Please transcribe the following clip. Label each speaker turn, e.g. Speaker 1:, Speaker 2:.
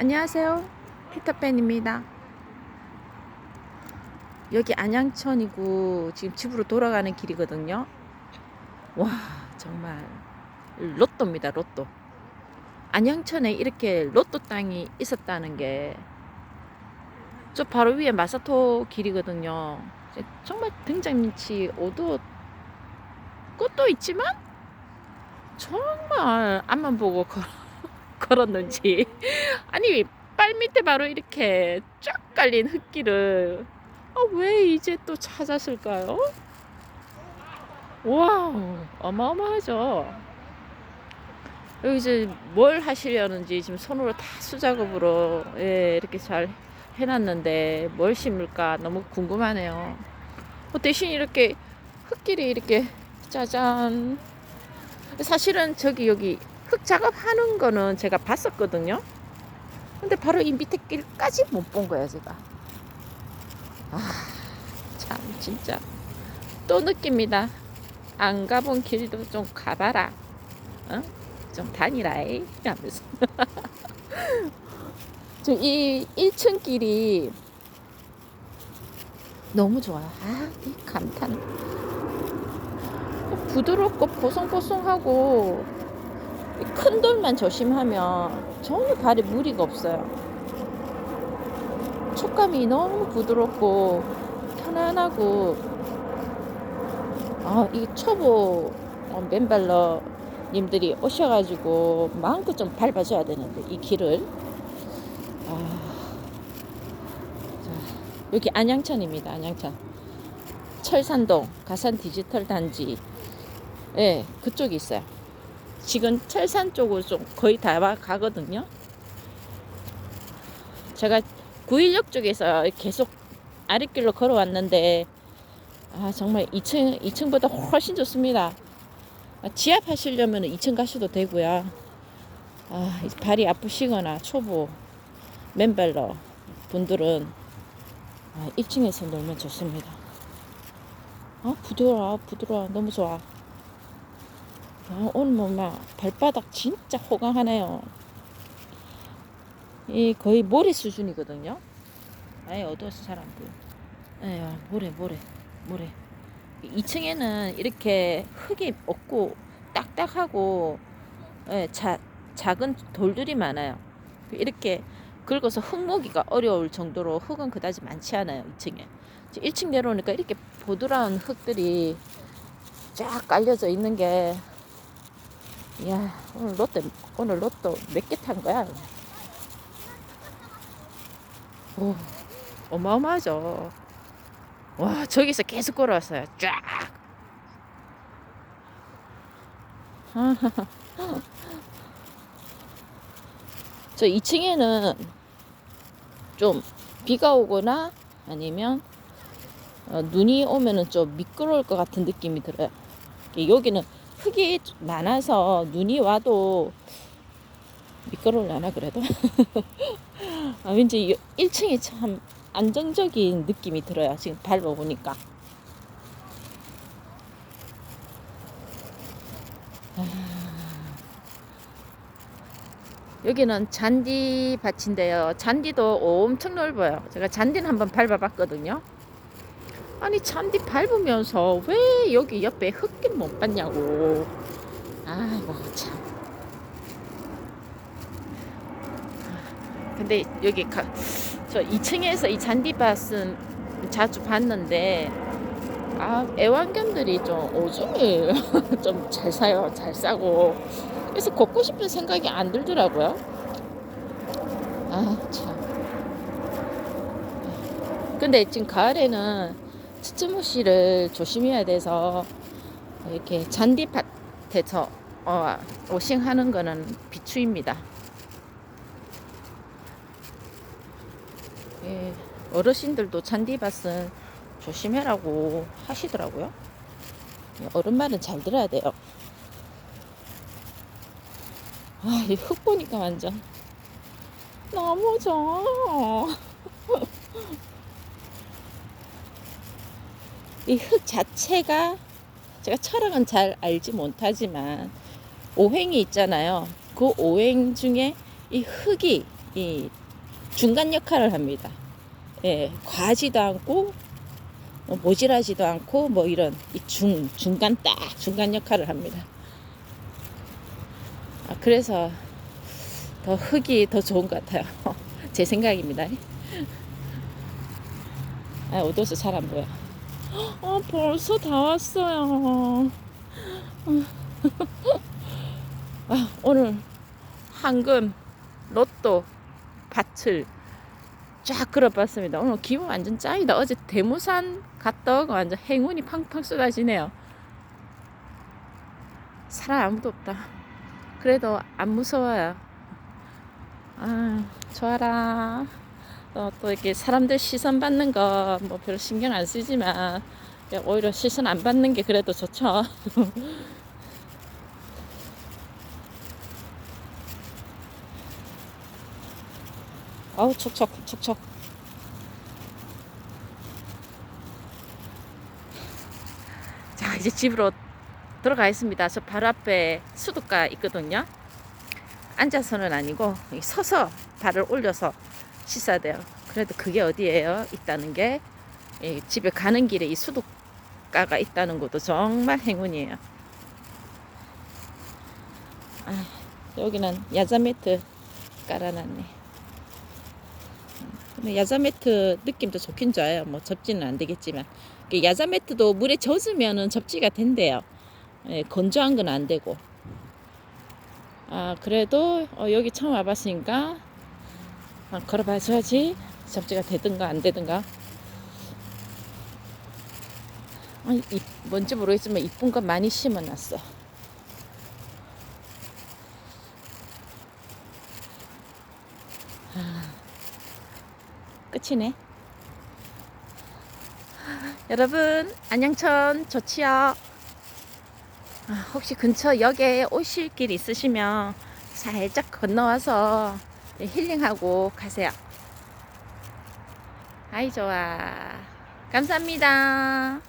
Speaker 1: 안녕하세요. 피터팬입니다. 여기 안양천이고 지금 집으로 돌아가는 길이거든요. 와, 정말 로또입니다. 로또. 안양천에 이렇게 로또 땅이 있었다는 게 저 바로 위에 마사토 길이거든요. 정말 등장민치 오도 꽃도 있지만 정말 앞만 보고 걸, 걸었는지 아니 빨 밑에 바로 이렇게 쫙 깔린 흙길을 아, 왜 이제 또 찾았을까요? 와 어마어마하죠. 여기 이제 뭘 하시려는지 지금 손으로 다 수작업으로 예, 이렇게 잘 해놨는데 뭘 심을까 너무 궁금하네요. 어, 대신 이렇게 흙길이 이렇게 짜잔. 사실은 저기 여기 흙 작업하는 거는 제가 봤었거든요. 근데 바로 이 밑에 길까지 못 본 거야 제가. 아, 참 진짜 또 느낍니다. 안 가본 길도 좀 가봐라. 어? 좀 다니라 이 하면서. 지금 이 1층 길이 너무 좋아요. 아, 이 감탄. 부드럽고 보송보송하고 큰 돌만 조심하면 전혀 발에 무리가 없어요. 촉감이 너무 부드럽고 편안하고 아, 이 초보 어, 맨발러 님들이 오셔가지고 마음껏 좀 밟아줘야 되는데 이 길을 아, 자, 여기 안양천입니다. 안양천 철산동 가산 디지털 단지 예, 그쪽이 있어요. 지금 철산 쪽으로 좀 거의 다 와- 가거든요. 제가 구일역 쪽에서 계속 아랫길로 걸어왔는데 아 정말 2층 2층보다 훨씬 좋습니다. 아, 지압 하시려면 2층 가셔도 되고요. 아 발이 아프시거나 초보 맨발러 분들은 아, 1층에서 놀면 좋습니다. 아 부드러워 부드러워 너무 좋아. 아, 오늘 뭐 막 발바닥 진짜 호강하네요. 이 거의 모래 수준이거든요. 아예 어두워서 잘 안 보여. 예, 모래, 모래, 모래. 2층에는 이렇게 흙이 없고 딱딱하고 예, 자, 작은 돌들이 많아요. 이렇게 긁어서 흙 모기가 어려울 정도로 흙은 그다지 많지 않아요. 2층에. 1층 내려오니까 이렇게 보드라운 흙들이 쫙 깔려져 있는 게이 야 오늘 로또 오늘 로또 몇 개 탄 거야? 오 어마어마하죠. 와 저기서 계속 걸어왔어요. 쫙. 저 2층에는 좀 비가 오거나 아니면 어, 눈이 오면은 좀 미끄러울 것 같은 느낌이 들어요. 여기는 흙이 많아서 눈이 와도 미끄러울려나 그래도? 아, 왠지 1층이 참 안정적인 느낌이 들어요 지금 밟아보니까. 아, 여기는 잔디 밭인데요. 잔디도 엄청 넓어요. 제가 잔디는 한번 밟아봤거든요 아니 잔디 밟으면서 왜 여기 옆에 흙길 못 봤냐고. 아이고 참. 근데 여기 가, 저 2층에서 이 잔디밭은 자주 봤는데 아 애완견들이 좀 오줌을 좀 잘 사요 잘 싸고 그래서 걷고 싶은 생각이 안 들더라고요. 아 참. 근데 지금 가을에는 치츠무시를 조심해야 돼서 이렇게 잔디밭에서 어, 오싱하는 거는 비추입니다. 예, 어르신들도 잔디밭은 조심해라고 하시더라고요. 예, 어른 말은 잘 들어야 돼요. 아, 이 흙 보니까 완전 너무 좋아. 이 흙 자체가 제가 철학은 잘 알지 못하지만 오행이 있잖아요. 그 오행 중에 이 흙이 이 중간 역할을 합니다. 예, 과하지도 않고 뭐 모질하지도 않고 뭐 이런 이 중 중간 딱 중간 역할을 합니다. 아, 그래서 더 흙이 더 좋은 것 같아요. 제 생각입니다. 아, 어두워서 잘 안 보여. 어, 벌써 다 왔어요. 아, 오늘 황금 로또 밭을 쫙 걸어봤습니다. 오늘 기분 완전 짱이다. 어제 대모산 갔다 오고 완전 행운이 팡팡 쏟아지네요. 사람 아무도 없다. 그래도 안 무서워요. 아, 좋아라. 어, 또 이렇게 사람들 시선 받는 거 뭐 별로 신경 안 쓰지만 오히려 시선 안 받는 게 그래도 좋죠. 아우 촉촉 촉촉. 자 이제 집으로 들어가겠습니다. 저 바로 앞에 수도가 있거든요. 앉아서는 아니고 이 서서 발을 올려서 돼요. 그래도 그게 어디예요? 있다는 게이 집에 가는 길에 이 수도가가 있다는 것도 정말 행운이에요. 아, 여기는 야자 매트 깔아놨네. 근데 야자 매트 느낌도 좋긴 좋아요. 뭐 접지는 안 되겠지만 그 야자 매트도 물에 젖으면은 접지가 된대요. 예, 건조한 건 안 되고. 아 그래도 어, 여기 처음 와봤으니까 아, 걸어봐줘야지 접지가 되든가 안 되든가. 아, 이, 뭔지 모르겠지만 이쁜 거 많이 심어놨어. 아, 끝이네. 여러분 안녕천 좋지요. 아, 혹시 근처 역에 오실 길 있으시면 살짝 건너와서 힐링하고 가세요. 아이 좋아. 감사합니다.